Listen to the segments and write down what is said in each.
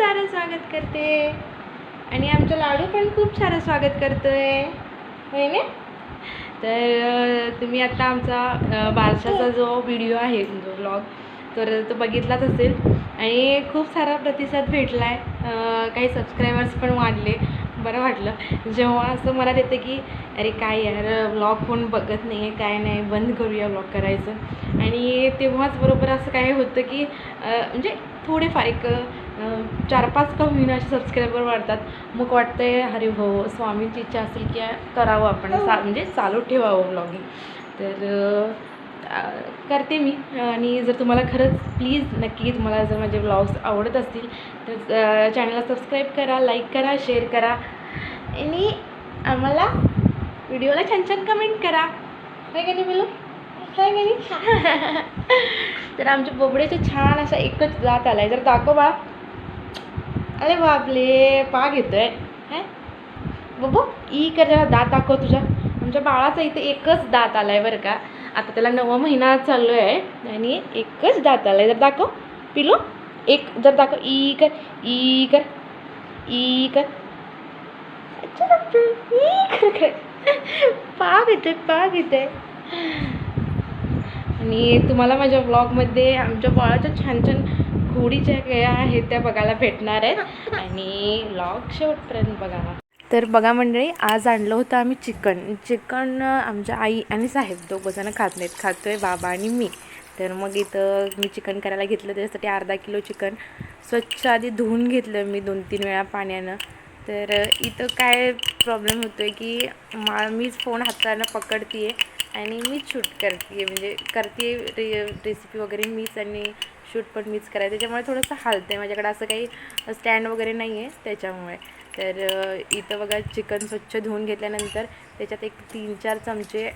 सारं स्वागत करते. आणि आमचं लाडू पण खूप सारं स्वागत करतोय. होय ना? तर तुम्ही आता आमचा बारशाचा जो व्हिडिओ आहे जो ब्लॉग तर तो बघितलाच असेल. आणि खूप सारा प्रतिसाद भेटला आहे काही सबस्क्रायबर्स पण वाढले. बरं वाटलं. जेव्हा असं मला येतं की अरे काय यार ब्लॉग कोण बघत नाही आहे काय नाही बंद करूया ब्लॉग करायचं. आणि तेव्हाच बरोबर असं काय होतं की म्हणजे थोडेफार एक चार पाच का होईना असे सबस्क्रायबर वाढतात. मग वाटतं आहे अरे हो स्वामींची इच्छा असेल की करावं आपण सा म्हणजे चालू ठेवावं ब्लॉगिंग तर करते मी. आणि जर तुम्हाला खरंच प्लीज नक्की तुम्हाला जर माझे ब्लॉग्स आवडत असतील तर चॅनलला सबस्क्राईब करा लाईक करा शेअर करा. आणि आम्हाला व्हिडिओला छान छान कमेंट करा. काय का नाही बोलू? काय का नाही तर आमच्या बोबड्याचे छान असा एकच दात आलाय. जर दाखव बाळा. अरे बापले पा घेतोय है? बघू ई कर जरा दात दाखव तुझ्या आमच्या बाळाचा इथे एकच दात आला आहे बरं का. आता त्याला नवा महिना चाललो आहे आणि एकच दात आला आहे जर दाखव. पिलो एक जर दाखव. ई कर ई कर ई कर. अच्छा डॉक्टर पा कर. पाग येतोय पाग आणि तुम्हाला माझ्या ब्लॉगमध्ये आमच्या बाळाच्या छान छान खोडी ज्या काही आहेत त्या बघायला भेटणार आहेत. आणि लॉग शेवटपर्यंत बघा. तर बघा मंडळी आज आणलं होतं आम्ही चिकन. चिकन आमच्या आई आणि साहेब दोघंजणं खात नाहीत. खातोय बाबा आणि मी. तर मग इथं मी चिकन करायला घेतलं त्याच्यासाठी अर्धा किलो चिकन. स्वच्छ आधी धुवून घेतलं मी दोन तीन वेळा पाण्यानं. तर इथं काय प्रॉब्लेम होतो आहे की मा मीच फोन हातानं पकडते आणि मीच शूट करते म्हणजे करते रे रेसिपी वगैरे मीच आणि शूट पण मीच करायचं. त्याच्यामुळे थोडंसं हालतं आहे माझ्याकडे असं काही स्टँड वगैरे नाही आहे त्याच्यामुळे. तर इथं बघा चिकन स्वच्छ धुवून घेतल्यानंतर त्याच्यात एक तीन चार चमचे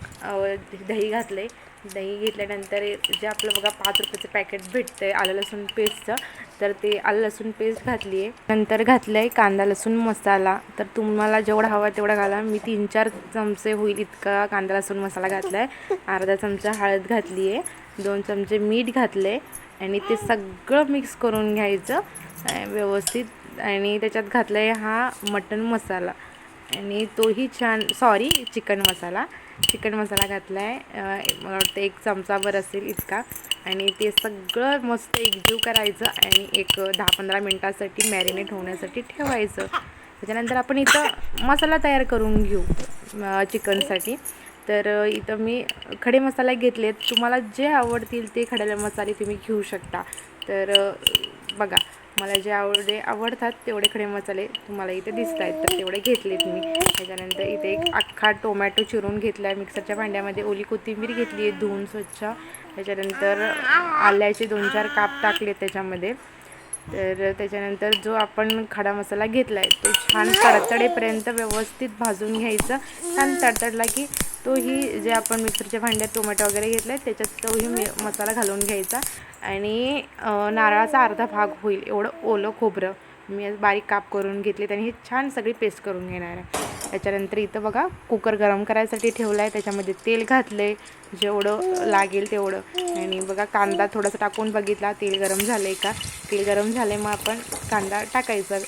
दही घातले दही घेतल्यानंतर जे आपलं बघा पाच रुपयाचं पॅकेट भेटतं आहे आलं लसूण पेस्टचं तर ते आलं लसूण पेस्ट घातली आहे नंतर घातलं आहे कांदा लसूण मसाला. तर तुम्हाला जेवढा हवा तेवढा घाला. मी तीन चार चमचे होईल इतका कांदा लसूण मसाला घातला आहे अर्धा चमचा हळद घातली आहे दोन चमचे मीठ घातले आणि ते सगळं मिक्स करून घ्यायचं व्यवस्थित. आणि त्याच्यात घातला आहे हा मटन मसाला. आणि तोही छान सॉरी चिकन मसाला. चिकन मसाला घातला आहे मला वाटतं एक चमचाभर असेल इतका. आणि ते सगळं मस्त एकजीव करायचं आणि एक दहा पंधरा मिनटासाठी मॅरिनेट होण्यासाठी ठेवायचं. त्याच्यानंतर आपण इथं मसाला तयार करून घेऊ चिकनसाठी तर इथं मी खडे मसाले घेतले तुम्हाला जे आवडतील ते खड्याला मसाले तुम्ही घेऊ शकता. तर बघा मला जे आवडे आवडतात तेवढे खडे मसाले तुम्हाला इथे दिसत आहेत. तर तेवढे घेतलेत मी. त्याच्यानंतर इथे एक अख्खा टोमॅटो चिरून घेतला आहे मिक्सरच्या भांड्यामध्ये. ओली कोथिंबीर घेतली आहे धुवून स्वच्छ. त्याच्यानंतर आल्याचे दोन चार काप टाकले त्याच्यामध्ये. तर त्याच्यानंतर जो आपण खडा मसाला घेतला आहे तो छान तडतडेपर्यंत व्यवस्थित भाजून घ्यायचा. छान तडतडला की तोही जे आपण मिक्सरच्या भांड्यात टोमॅटो वगैरे घेतला आहे त्याच्यात तोही मी मसाला घालून घ्यायचा. आणि नारळाचा अर्धा भाग होईल एवढं ओलं खोबरं मी आज बारीक काप करून घेतले आणि हे छान सगळी पेस्ट करून घेणार आहे. त्याच्यानंतर इथं बघा कुकर गरम करायसाठी ठेवला आहे त्याच्यामध्ये तेल घातलं आहे जेवढं लागेल तेवढं. आणि बघा कांदा थोडासा टाकून बघितला तेल गरम झालं आहे का? तेल गरम झालं आहे मग आपण कांदा टाकायचा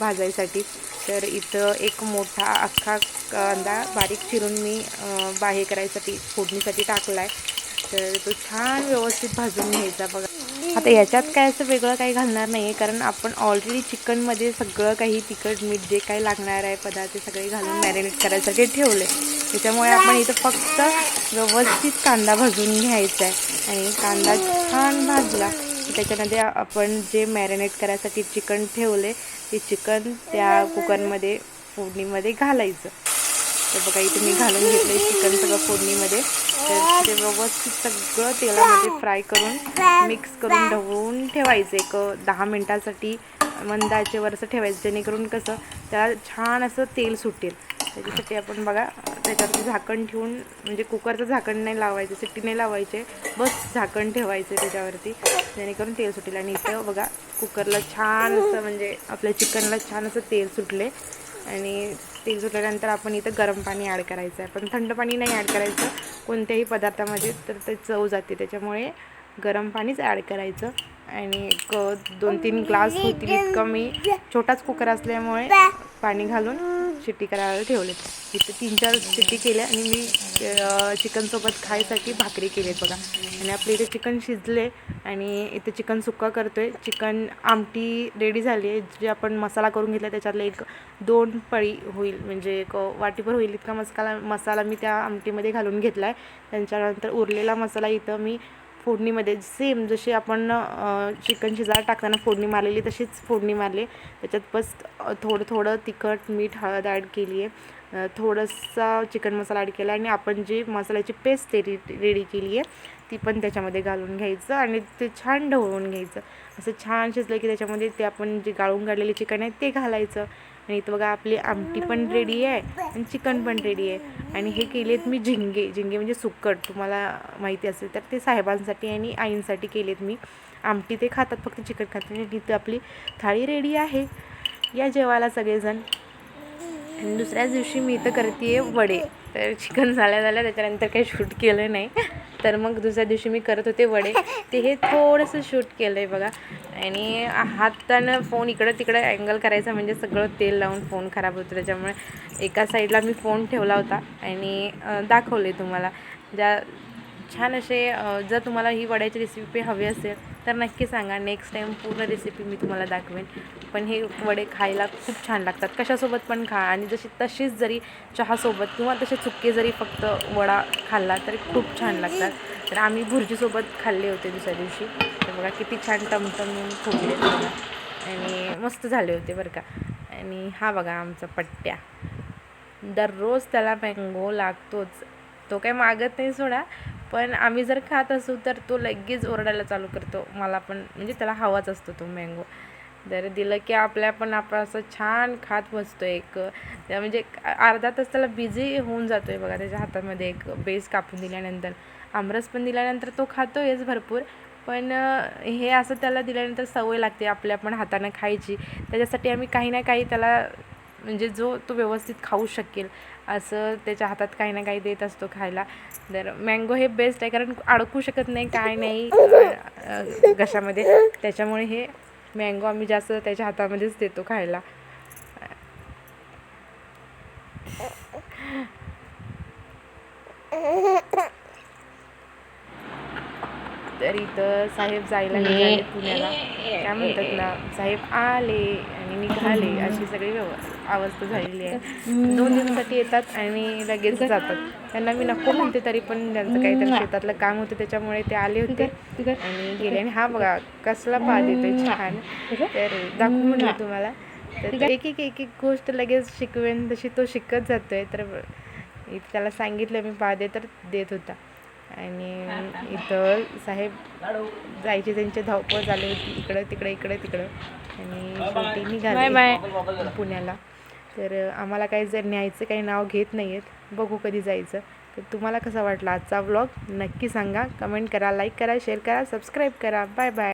भाजायसाठी. तर इथं एक मोठा अख्खा कांदा बारीक चिरून मी बाहेर बाहे करायसाठी फोडणीसाठी टाकला आहे तर तो छान व्यवस्थित भाजून घ्यायचा बघा. आता याच्यात काय असं वेगळं काही घालणार नाही आहे कारण आपण ऑलरेडी चिकनमध्ये सगळं काही तिखट मीठ जे काही लागणार आहे पदार्थ सगळे घालून मॅरिनेट करायसाठी ठेवले त्याच्यामुळे आपण इथं फक्त व्यवस्थित कांदा भाजून घ्यायचा आहे आणि कांदा छान भाजला. त्याच्यामध्ये आपण जे मॅरिनेट करायसाठी चिकन ठेवले ते चिकन त्या कुकरमध्ये फोडणीमध्ये घालायचं. तर बघा इथे मी घालून घेतलं चिकन सगळं फोडणीमध्ये. तर ते व्यवस्थित सगळं तेलामध्ये फ्राय करून मिक्स करून ढवळून ठेवायचं. एक दहा मिनटासाठी मंद असं ठेवायचं जेणेकरून कसं त्याला छान असं तेल सुटेल. त्याच्यासाठी आपण बघा त्याच्यावरती झाकण ठेवून म्हणजे कुकरचं झाकण नाही लावायचं सिट्टी नाही लावायचे बस झाकण ठेवायचे त्याच्यावरती. जेणेकरून तेल सुटेल. आणि इथं बघा कुकरला छान असं म्हणजे आपल्या चिकनला छान असं तेल सुटले. आणि तेल सुटल्यानंतर आपण इथं गरम पाणी ॲड करायचं आहे पण थंड पाणी नाही ॲड करायचं. कोणत्याही पदार्थामध्ये तर ते चव जाते. त्याच्यामुळे गरम पाणीच ॲड करायचं. आणि एक दोन तीन ग्लास होतील इतकं मी. छोटाच कुकर असल्यामुळे पाणी घालून शिट्टी करायला ठेवले इथे तीन चार शिट्टी केल्या आणि मी चिकनसोबत खायसाठी भाकरी केली बघा. आणि आपले इथे चिकन शिजले आणि इथे चिकन सुक्का करतोय. चिकन आमटी रेडी झाली आहे. जे आपण मसाला करून घेतला त्याच्यातलं एक दोन पळी होईल. म्हणजे एक वाटीभर होईल इतका मसाला मसाला मी त्या आमटीमध्ये घालून घेतला आहे त्यांच्यानंतर उरलेला मसाला इथं मी फोडणीमध्ये सेम जशी आपण चिकन शिजायला टाकताना फोडणी मारलेली तशीच फोडणी मारली. त्याच्यात बस थोडं थोडं तिखट मीठ हळद ॲड केली आहे. थोडंसं चिकन मसाला ॲड केला आणि आपण जी मसाल्याची पेस्ट रेडी रेडी केली आहे ती पण त्याच्यामध्ये घालून घ्यायचं आणि ते छान ढवळून घ्यायचं. असं छान शिजलं की त्याच्यामध्ये ते आपण जे गाळून काढलेले चिकन आहे ते घालायचं. आणि इथं बघा आपली आमटी पण रेडी आहे आणि चिकन पण रेडी आहे. आणि हे केलेत मी झिंगे. झिंगे म्हणजे सुक्कट तुम्हाला माहिती असेल तर ते साहेबांसाठी आणि आईंसाठी केलेत मी. आमटी ते खातात फक्त चिकन खातात. आणि इथं आपली थाळी रेडी आहे. या जेवायला सगळेजण. आणि दुसऱ्याच दिवशी मी इथं करते वडे. तर चिकन झाल्या झाल्या त्याच्यानंतर काही शूट केलं नाही. तर मग दुसऱ्या दिवशी मी करत होते वडे. ते हे थोडंसं शूट केलं आहे बघा. आणि हातानं फोन इकडं तिकडं अँगल करायचा म्हणजे सगळं तेल लावून फोन खराब होतो. त्याच्यामुळे एका साईडला मी फोन ठेवला होता. आणि दाखवले तुम्हाला. ज्या छान असे जर तुम्हाला ही वड्याची रेसिपी हवी असेल तर नक्की सांगा. नेक्स्ट टाईम पूर्ण रेसिपी मी तुम्हाला दाखवेन. पण हे वडे खायला खूप छान लागतात. कशासोबत पण खा. आणि जशी तशीच जरी चहासोबत किंवा तसे चुके जरी फक्त वडा खाल्ला तरी खूप छान लागतात. तर आम्ही भुर्जीसोबत खाल्ले होते दुसऱ्या दिवशी. तर बघा किती छान टमटमून फुगले. आणि मस्त झाले होते बरं का. आणि हा बघा आमचा पट्ट्या. दररोज त्याला मँगो लागतोच. तो काय मागत नाही सोडा. पण आम्ही जर खात असू तर तो लगेच ओरडायला चालू करतो. मला पण म्हणजे त्याला हवाच असतो तो मँगो जर दिलं की आपल्या पण आपण असं छान खात बसतो एक. म्हणजे अर्धा तास त्याला बिझी होऊन जातो आहे बघा त्याच्या हातामध्ये एक बेस कापून दिल्यानंतर. आमरस पण दिल्यानंतर तो खातो आहेच भरपूर. पण हे असं त्याला दिल्यानंतर सवय लागते आपल्या पण हातानं खायची. त्याच्यासाठी आम्ही काही ना काही त्याला म्हणजे जो तो व्यवस्थित खाऊ शकेल असं त्याच्या हातात काही ना काही देत असतो खायला. तर मँगो हे बेस्ट आहे कारण अडकू शकत नाही काय नाही घशामध्ये. त्याच्यामुळे हे मँगो आम्ही जास्त त्याच्या हातामध्येच देतो खायला. तर इथं साहेब जायला निघाले पुण्याला. काय म्हणतात ना साहेब आले आणि निघाले अशी सगळी व्यव- अवस्था झालेली आहे. दोन दिवसासाठी येतात आणि लगेच जातात. त्यांना मी नको म्हणते तरी पण त्यांचं काहीतरी शेतातलं काम होतं त्याच्यामुळे ते आले होते. आणि गेले. आणि हा बघा कसला पाद येतोय छान. तर दाखवू म्हटलं तुम्हाला. तर एक एक एक एक गोष्ट लगेच शिकवेन. तशी तो शिकत जातोय तर त्याला सांगितलं मी पादे तर देत होता. आणि इथं साहेब जायची त्यांची धावपळ झाली होती. इकडं तिकडं इकडं तिकडं. आणि शेवटी निघाले पुण्याला. तर आम्हाला काही जर न्यायचं काही नाव घेत नाही आहेत बघू कधी जायचं. तर तुम्हाला कसा वाटला आजचा व्लॉग नक्की सांगा. कमेंट करा लाईक करा शेअर करा सबस्क्राईब करा. Bye bye